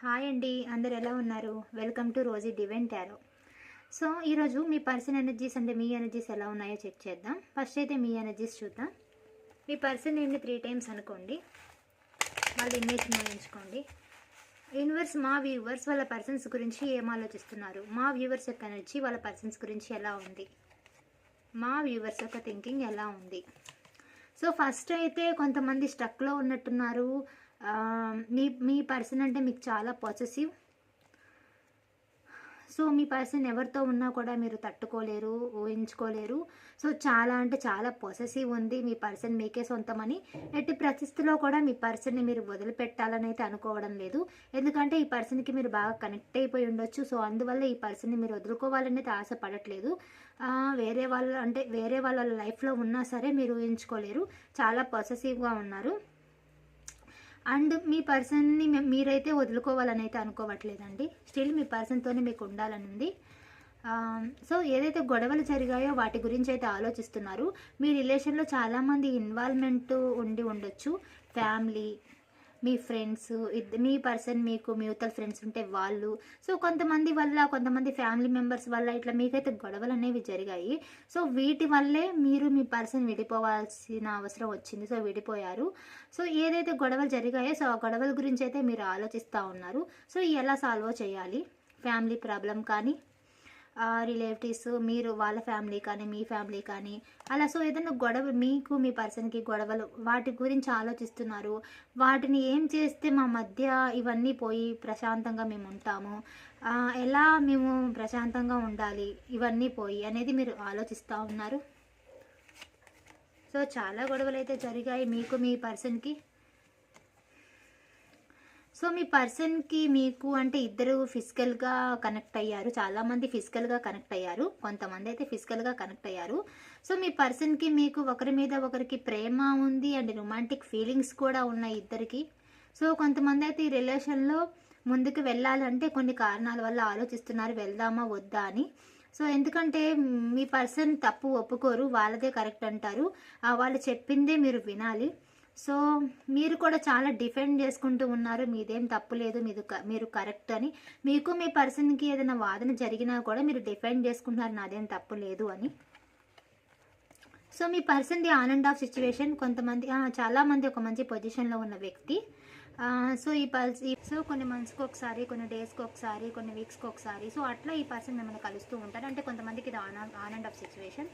Hi అండి అందరు ఎలా ఉన్నారు? Welcome to Rosy divine tarot. So ఈరోజు మీ పర్సన్ ఎనర్జీస్ అంటే మీ ఎనర్జీస్ ఎలా ఉన్నాయో చెక్ చేద్దాం. ఫస్ట్ అయితే మీ ఎనర్జీస్ చూద్దాం. మీ పర్సన్ నేమ్ని త్రీ టైమ్స్ అనుకోండి. వాళ్ళ ఇమేజ్ ఎంచుకోండి యూనివర్స్ మా వ్యూవర్స్ వాళ్ళ పర్సన్స్ గురించి ఏం ఆలోచిస్తున్నారు? మా వ్యూవర్స్ యొక్క ఎనర్జీ వాళ్ళ పర్సన్స్ గురించి ఎలా ఉంది? మా వ్యూవర్స్ యొక్క థింకింగ్ ఎలా ఉంది? సో ఫస్ట్ అయితే కొంతమంది స్ట్రక్లో ఉన్నట్టున్నారు. మీ మీ పర్సన్ అంటే మీకు చాలా పాజిటివ్ సో మీ పర్సన్ ఎవరితో ఉన్నా కూడా మీరు తట్టుకోలేరు ఊహించుకోలేరు. సో చాలా అంటే చాలా పొసెసివ్ ఉంది మీ పర్సన్ మీకే సొంతమని. ఎట్టి పరిస్థితిలో కూడా మీ పర్సన్ని మీరు వదిలిపెట్టాలని అయితే అనుకోవడం లేదు. ఎందుకంటే ఈ పర్సన్కి మీరు బాగా కనెక్ట్ అయిపోయి ఉండొచ్చు. సో అందువల్ల ఈ పర్సన్ని మీరు వదులుకోవాలని అయితే ఆశపడట్లేదు. వేరే వాళ్ళ అంటే వేరే వాళ్ళ లైఫ్లో ఉన్నా సరే మీరు ఊహించుకోలేరు. చాలా పొసెసివ్గా ఉన్నారు. అండ్ మీ పర్సన్ని మీరైతే వదులుకోవాలని అయితే అనుకోవట్లేదండి. స్టిల్ మీ పర్సన్తోనే మీకు ఉండాలని ఉంది. సో ఏదైతే గొడవలు జరిగాయో వాటి గురించి అయితే ఆలోచిస్తున్నారు. మీ రిలేషన్లో చాలామంది ఇన్వాల్వ్మెంట్ ఉండి ఉండొచ్చు. ఫ్యామిలీ మీ ఫ్రెండ్స్ మీ పర్సన్ మీకు మ్యూచువల్ ఫ్రెండ్స్ ఉంటే వాళ్ళు. సో కొంతమంది వల్ల కొంతమంది ఫ్యామిలీ మెంబర్స్ వల్ల ఇట్లా మీకైతే గొడవలు అనేవి జరిగాయి. సో వీటి వల్లే మీరు మీ పర్సన్ విడిపోవాల్సిన అవసరం వచ్చింది. సో విడిపోయారు. సో ఏదైతే గొడవలు జరిగాయో సో ఆ గొడవల గురించి అయితే మీరు ఆలోచిస్తూ ఉన్నారు. సో ఎలా సాల్వ్ చేయాలి? ఫ్యామిలీ ప్రాబ్లం కానీ రిలేటివ్స్ మీరు వాళ్ళ ఫ్యామిలీ కానీ మీ ఫ్యామిలీ కానీ అలా సో ఏదైనా గొడవ మీకు మీ పర్సన్కి గొడవలు వాటి గురించి ఆలోచిస్తున్నారు. వాటిని ఏం చేస్తే మా మధ్య ఇవన్నీ పోయి ప్రశాంతంగా మేము ఉంటాము? ఎలా మేము ప్రశాంతంగా ఉండాలి? ఇవన్నీ పోయి అనేది మీరు ఆలోచిస్తూ ఉన్నారు. సో చాలా గొడవలు అయితే జరిగాయి మీకు మీ పర్సన్కి సో మీ పర్సన్కి మీకు అంటే ఇద్దరు ఫిజికల్గా కనెక్ట్ అయ్యారు చాలామంది ఫిజికల్గా కనెక్ట్ అయ్యారు కొంతమంది అయితే ఫిజికల్గా కనెక్ట్ అయ్యారు. సో మీ పర్సన్కి మీకు ఒకరి మీద ఒకరికి ప్రేమ ఉంది అండ్ రొమాంటిక్ ఫీలింగ్స్ కూడా ఉన్నాయి ఇద్దరికి. సో కొంతమంది అయితే ఈ రిలేషన్లో ముందుకు వెళ్ళాలంటే కొన్ని కారణాల వల్ల ఆలోచిస్తున్నారు వెళ్దామా వద్దా అని. సో ఎందుకంటే మీ పర్సన్ తప్పు ఒప్పుకోరు వాళ్ళదే కరెక్ట్ అంటారు. ఆ వాళ్ళు చెప్పిందే మీరు వినాలి. సో మీరు కూడా చాలా డిఫెండ్ చేసుకుంటూ ఉన్నారు. మీదేం తప్పు లేదు. మీది క- మీరు కరెక్ట్ అని. మీకు మీ పర్సన్కి ఏదైనా వాదన జరిగినా కూడా మీరు డిఫెండ్ చేసుకుంటున్నారు. నాదేం తప్పు లేదు అని. So me person the on and off situation. కొంతమంది చాలామంది ఒక మంచి పొజిషన్లో ఉన్న వ్యక్తి. సో ఈ పర్స్ సో కొన్ని మంత్స్కి ఒకసారి కొన్ని డేస్కి ఒకసారి కొన్ని వీక్స్కి ఒకసారి. సో అట్లా ఈ పర్సన్ మిమ్మల్ని కలుస్తూ ఉంటారు అంటే కొంతమందికి ఇది on on and off situation.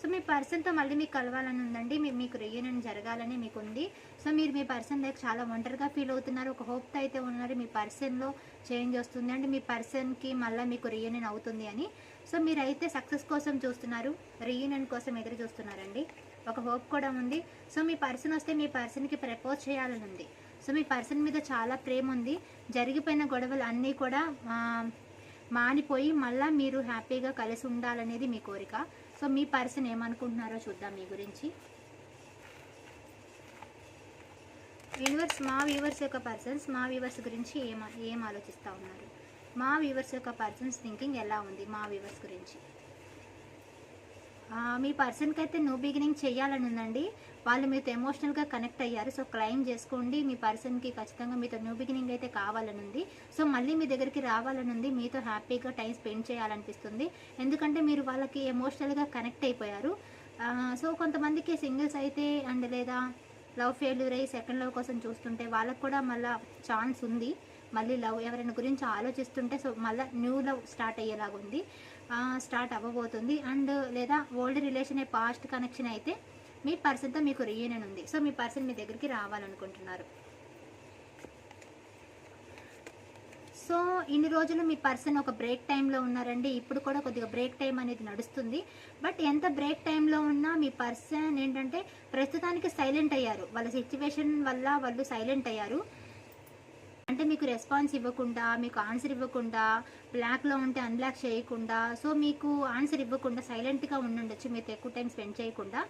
So మీ పర్సన్తో మళ్ళీ మీకు కలవాలని ఉందండి. మీకు రీయూనియన్ జరగాలని మీకు ఉంది సో మీరు మీ పర్సన్ దగ్గర చాలా ఒంటరిగా ఫీల్ అవుతున్నారు. ఒక హోప్తో అయితే ఉన్నారు. మీ పర్సన్లో చేంజ్ వస్తుంది అంటే మీ పర్సన్కి మళ్ళీ మీకు రీయూనియన్ అవుతుంది అని. సో మీరైతే సక్సెస్ కోసం చూస్తున్నారు రీయూనియన్ కోసం ఎదురు చూస్తున్నారండి. ఒక హోప్ కూడా ఉంది. సో మీ పర్సన్ వస్తే మీ పర్సన్కి ప్రపోజ్ చేయాలని ఉంది. సో మీ పర్సన్ మీద చాలా ప్రేమ ఉంది. జరిగిపోయిన గొడవలు అన్నీ కూడా మానిపోయి మళ్ళీ మీరు హ్యాపీగా కలిసి ఉండాలనేది మీ కోరిక. సో మీ పర్సన్ ఏమనుకుంటున్నారో చూద్దాం మీ గురించి. యూనివర్స్ మా వ్యూవర్స్ యొక్క పర్సన్స్ మా వ్యూవర్స్ గురించి ఏం ఏం ఆలోచిస్తూ ఉన్నారు? మా వ్యూవర్స్ యొక్క పర్సన్స్ థింకింగ్ ఎలా ఉంది? మా వ్యూవర్స్ గురించి. మీ పర్సన్కి అయితే న్యూ బిగినింగ్ చేయాలని ఉందండి. వాళ్ళు మీతో ఎమోషనల్గా కనెక్ట్ అయ్యారు. సో క్లైమ్ చేసుకోండి. మీ పర్సన్కి ఖచ్చితంగా మీతో న్యూ బిగినింగ్ అయితే కావాలని ఉంది. సో మళ్ళీ మీ దగ్గరికి రావాలని ఉంది. మీతో హ్యాపీగా టైం స్పెండ్ చేయాలనిపిస్తుంది. ఎందుకంటే మీరు వాళ్ళకి ఎమోషనల్గా కనెక్ట్ అయిపోయారు. సో కొంతమందికి సింగిల్స్ అయితే అండ్ లేదా లవ్ ఫెయిల్యూర్ అయ్యి సెకండ్ లవ్ కోసం చూస్తుంటే వాళ్ళకు కూడా మళ్ళీ ఛాన్స్ ఉంది. మళ్ళీ లవ్ ఎవరైనా గురించి ఆలోచిస్తుంటే సో మళ్ళీ న్యూ లవ్ స్టార్ట్ అయ్యేలాగా ఉంది స్టార్ట్ అవ్వబోతుంది. అండ్ లేదా ఓల్డ్ రిలేషన్ పాస్ట్ కనెక్షన్ అయితే మీ పర్సన్తో మీకు రీయూనియన్ ఉంది. సో మీ పర్సన్ మీ దగ్గరికి రావాలనుకుంటున్నారు. సో ఇన్ని రోజులు మీ పర్సన్ ఒక బ్రేక్ టైంలో ఉన్నారండి. ఇప్పుడు కూడా కొద్దిగా బ్రేక్ టైం అనేది నడుస్తుంది. బట్ ఎంత బ్రేక్ టైంలో ఉన్నా మీ పర్సన్ ఏంటంటే ప్రస్తుతానికి సైలెంట్ అయ్యారు. వాళ్ళ సిచ్యువేషన్ వల్ల వాళ్ళు సైలెంట్ అయ్యారు. అంటే మీకు రెస్పాన్స్ ఇవ్వకుండా మీకు ఆన్సర్ ఇవ్వకుండా బ్లాక్లో ఉంటే అన్బ్లాక్ చేయకుండా సో మీకు ఆన్సర్ ఇవ్వకుండా సైలెంట్గా ఉండుండొచ్చు మీతో ఎక్కువ టైం స్పెండ్ చేయకుండా.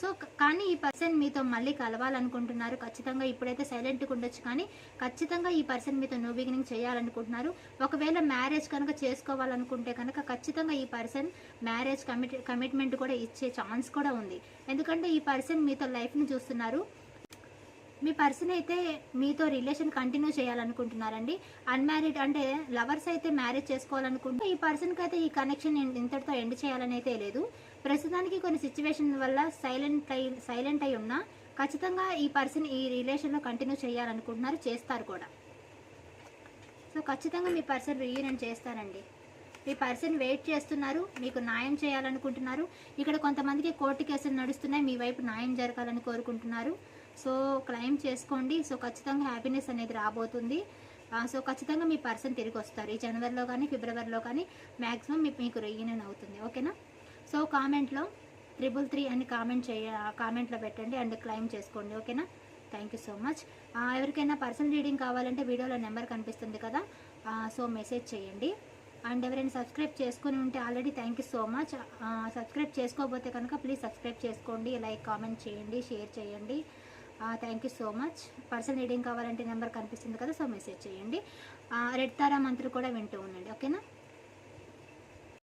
సో కానీ ఈ పర్సన్ మీతో మళ్ళీ కలవాలనుకుంటున్నారు ఖచ్చితంగా ఇప్పుడైతే సైలెంట్గా ఉండొచ్చు కానీ ఖచ్చితంగా ఈ పర్సన్ మీతో న్యూ బిగినింగ్ చేయాలనుకుంటున్నారు. ఒకవేళ మ్యారేజ్ కనుక చేసుకోవాలనుకుంటే కనుక ఖచ్చితంగా ఈ పర్సన్ మ్యారేజ్ కమిట్ కమిట్మెంట్ కూడా ఇచ్చే ఛాన్స్ కూడా ఉంది. ఎందుకంటే ఈ పర్సన్ మీతో లైఫ్ని చూస్తున్నారు. మీ పర్సన్ అయితే మీతో రిలేషన్ కంటిన్యూ చేయాలనుకుంటున్నారండి. అన్మ్యారీడ్ అంటే లవర్స్ అయితే మ్యారేజ్ చేసుకోవాలనుకుంటే ఈ పర్సన్కి అయితే ఈ కనెక్షన్ ఇంతటితో ఎండ్ చేయాలని అయితే లేదు. ప్రస్తుతానికి కొన్ని సిచ్యువేషన్ వల్ల సైలెంట్ అయి సైలెంట్ అయి ఉన్నా ఖచ్చితంగా ఈ పర్సన్ ఈ రిలేషన్లో కంటిన్యూ చేయాలనుకుంటున్నారు చేస్తారు కూడా. సో ఖచ్చితంగా మీ పర్సన్ రీయూనియన్ చేస్తారండి. మీ పర్సన్ వెయిట్ చేస్తున్నారు మీకు న్యాయం చేయాలనుకుంటున్నారు. ఇక్కడ కొంతమందికి కోర్టు కేసులు నడుస్తున్నాయి మీ వైపు న్యాయం జరగాలని కోరుకుంటున్నారు. సో క్లైమ్ చేసుకోండి. సో ఖచ్చితంగా హ్యాపీనెస్ అనేది రాబోతుంది. సో ఖచ్చితంగా మీ పర్సన్ తిరిగి వస్తారు. ఈ జనవరిలో కానీ ఫిబ్రవరిలో కానీ మ్యాక్సిమం మీకు రెయ్యనని అవుతుంది. ఓకేనా సో కామెంట్లో త్రిబుల్ త్రీ అని కామెంట్ చేయ కామెంట్లో పెట్టండి అండ్ క్లైమ్ చేసుకోండి. ఓకేనా థ్యాంక్ యూ సో మచ్ ఎవరికైనా పర్సనల్ రీడింగ్ కావాలంటే వీడియోలో నెంబర్ కనిపిస్తుంది కదా సో మెసేజ్ చేయండి. అండ్ ఎవరైనా సబ్స్క్రైబ్ చేసుకుని ఉంటే already thank you so much subscribe చేసుకోకపోతే కనుక ప్లీజ్ సబ్స్క్రైబ్ చేసుకోండి. లైక్ కామెంట్ చేయండి షేర్ చేయండి. Thank you so much person reading కావాలంటే నెంబర్ కనిపిస్తుంది కదా సో మెసేజ్ చేయండి. రెడ్ తారా మంత్రి కూడా వింటూ ఉండండి ఓకేనా